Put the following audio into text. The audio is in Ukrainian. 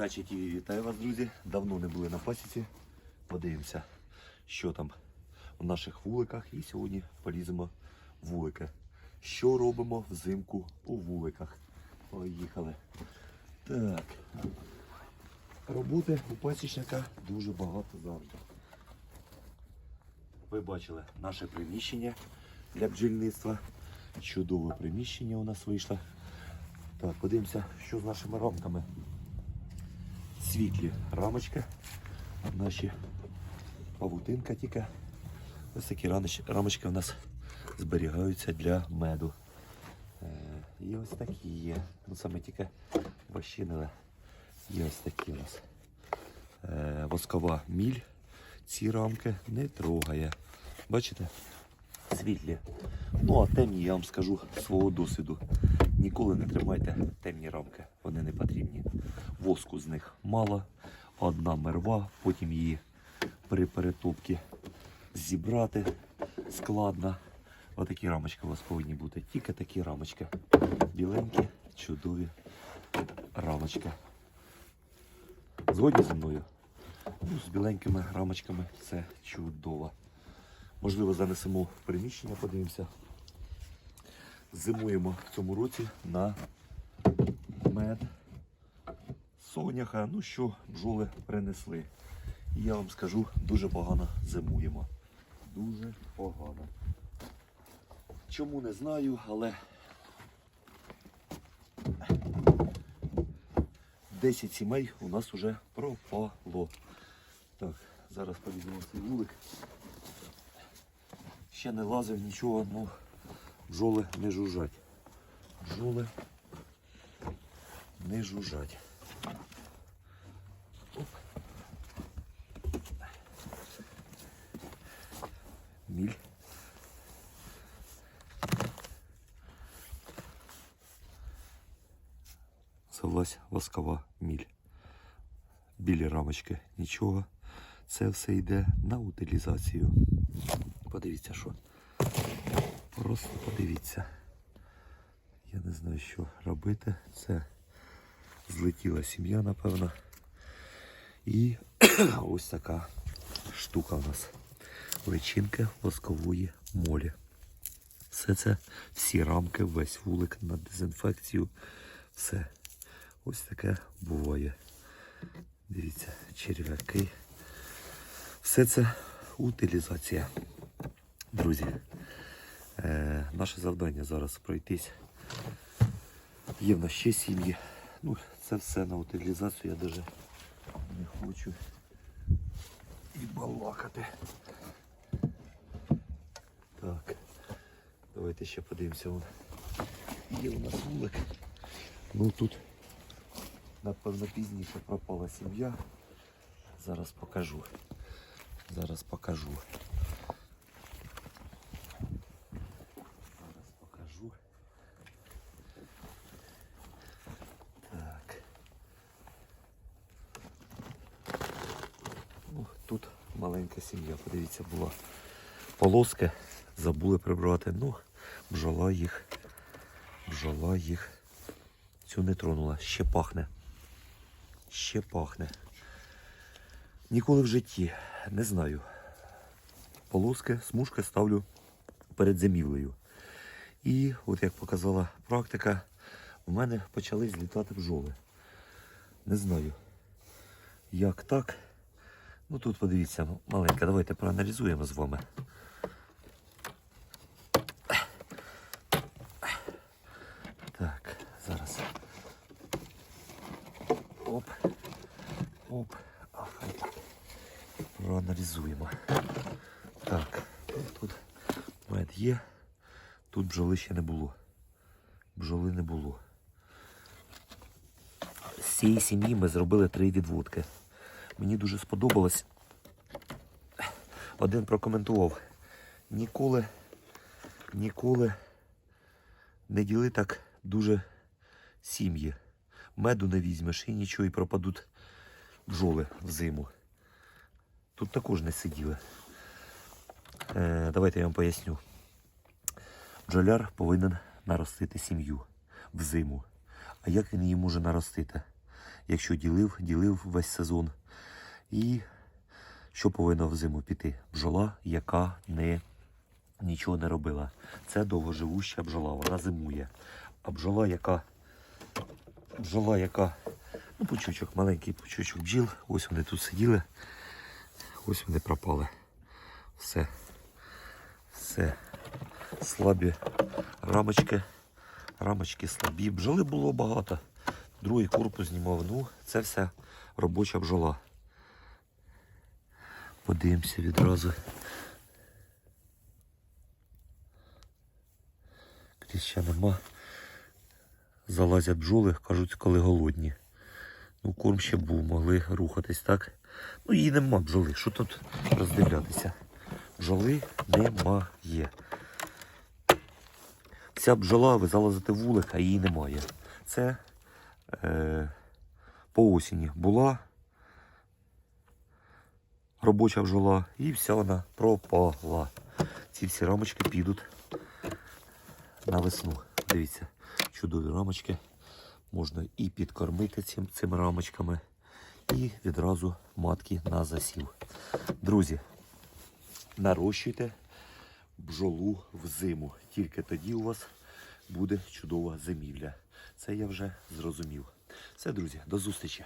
Дачі ТВ вітаю вас, друзі. Давно не були на пасіці. Подивимося, що там в наших вуликах. І сьогодні поліземо вулики. Що робимо взимку у вуликах? Поїхали. Так. Роботи у пасічника дуже багато завжди. Ви бачили наше приміщення для бджільництва. Чудове приміщення у нас вийшло. Так, подивимося, що з нашими рамками. Світлі рамочки. Наші павутинка тільки. Ось такі рамочки у нас зберігаються для меду. Е, І ось такі є. Ну саме тільки вощинили. Є ось такі у нас. Е, Воскова міль. Ці рамки не трогає. Бачите? Світлі. Ну, а темні, я вам скажу свого досвіду. Ніколи не тримайте темні рамки, вони не потрібні. Воску з них мало, одна мерва, потім її при перетопці зібрати складно. Отакі рамочки у вас повинні бути. Тільки такі рамочки. Біленькі, чудові рамочки. Згодні зі мною? Ну, з біленькими рамочками це чудово. Можливо, занесемо в приміщення, подивимося. Зимуємо в цьому році на мед соняха. Ну що бджоли принесли. І я вам скажу, дуже погано зимуємо. Дуже погано. Чому не знаю, але 10 сімей у нас вже пропало. Так, зараз повізьмемо свій вулик. Ще не лазив нічого, ну бджоли не жужжать. Бджоли не жужжать. Оп. Міль. Завелась воскова міль. Білі рамочки нічого. Це все йде на утилізацію. Подивіться, що. Просто подивіться. Я не знаю, що робити. Це злетіла сім'я, напевно. І ось така штука у нас. Личинка воскової молі. Все це, всі рамки, весь вулик на дезінфекцію. Все. Ось таке буває. Дивіться, черв'яки. Все це утилізація. Друзі, е, наше завдання зараз пройтись. Є в нас ще сім'ї. Ну, це все на утилізацію я навіть не хочу і балакати. Так, давайте ще подивимося. Вон. Є у нас вулик. Ну тут, напевно, пізніше пропала сім'я. Зараз покажу. Зараз покажу. Зараз покажу. Так. Ну, тут маленька сім'я, подивіться, була полоски, забули прибрати. Ну, бджола їх, бджола їх цю не тронула. Ще пахне. Ще пахне. Ніколи в житті не знаю. Полоски, смужки ставлю перед зимівлею. І от як показала практика, в мене почали злітати бджоли. Не знаю, як так. Ну тут подивіться, маленька, давайте проаналізуємо з вами. Так, зараз. Оп. Оп. Проаналізуємо. Так, тут мед є. Тут бджоли ще не було. Бджоли не було. З цієї сім'ї ми зробили три відводки. Мені дуже сподобалось. Один прокоментував. Ніколи, ніколи не діли так дуже сім'ї. Меду не візьмеш і нічого, і пропадуть бджоли в зиму. Тут також не сиділи. Е, давайте я вам поясню. Бджоляр повинен наростити сім'ю в зиму. А як він її може наростити? якщо ділив, ділив весь сезон. І що повинна в зиму піти? Бджола, яка не, нічого не робила. Це довгоживуща бджола, вона зимує. А бджола, яка бджола, яка ну, пучочок, маленький пучочок бджіл, ось вони тут сиділи, ось вони пропали. Все. Все. Слабі рамочки. Рамочки слабі. Бджоли було багато. Другий корпус знімав. Ну, це все робоча бджола. Подивимося відразу. Крізь ще нема. Залазять бджоли, кажуть, коли голодні. Ну, корм ще був, могли рухатись, так? Ну, її нема бджоли. Що тут роздивлятися? Бджоли немає. Ця бджола, ви залазите вулик, а її немає. Це е, по осені була робоча бджола і вся вона пропала. Ці всі рамочки підуть на весну. Дивіться, чудові рамочки. Можна і підкормити цим, цими рамочками, і відразу матки на засів. Друзі, нарощуйте бджолу в зиму. Тільки тоді у вас буде чудова зимівля. Це я вже зрозумів. Все, друзі, до зустрічі.